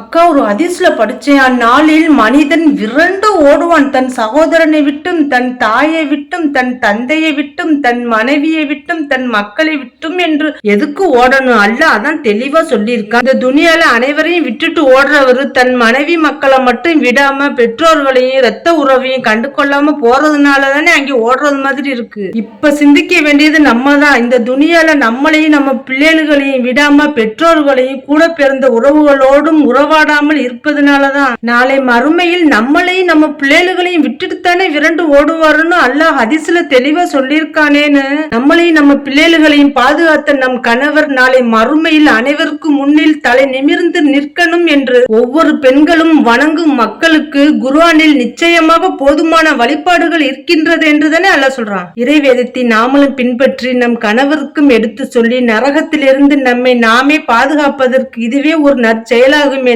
அக்கா ஒரு அதிசல படிச்சேன். அந்நாளில் மனிதன் விரண்டு ஓடுவான். தன் சகோதரனை விட்டும் தன் தாயை விட்டும் தன் தந்தையை விட்டும் தன் மனைவியை விட்டும் தன் மக்களை விட்டும் என்று எதுக்கு ஓடணும்? அல்ல அதான் தெளிவா சொல்லியிருக்கான். இந்த துணியால அனைவரையும் விட்டுட்டு ஓடுறவரு தன் மனைவி மக்களை மட்டும் விடாம பெற்றோர்களையும் ரத்த உறவையும் கண்டு கொள்ளாம போறதுனால தானே அங்கே ஓடுறது மாதிரி இருக்கு. இப்ப சிந்திக்க வேண்டியது நம்ம தான் இந்த துணியால நம்மளையும் நம்ம பிள்ளைகளையும் விடாம பெற்றோர்களையும் கூட பிறந்த உறவுகளோடும் உறவு உறவாடாமல் இருப்பதனாலதான். நாளை மறுமையில் நம்மளையும் நம்ம பிள்ளைகளையும் விட்டுட்டு தானே விரண்டு ஓடுவாருன்னு அல்லாஹ் ஹதிசுல தெளிவா சொல்லியிருக்கானேன்னு. நம்மளையும் நம்ம பிள்ளைகளையும் பாதுகாத்த நம் கணவர் நாளை மறுமையில் அனைவருக்கும் முன்னில் தலை நிமிர்ந்து நிற்கணும் என்று ஒவ்வொரு பெண்களும் வணங்கும் மக்களுக்கு குர்ஆனில் நிச்சயமாக போதுமான வழிபாடுகள் இருக்கின்றது என்று தானே அல்லாஹ் சொல்றான். இறைவேதத்தை நாமளும் பின்பற்றி நம் கணவருக்கும் எடுத்து சொல்லி நரகத்திலிருந்து நம்மை நாமே பாதுகாப்பதற்கு இதுவே ஒரு நற்செயலாகும்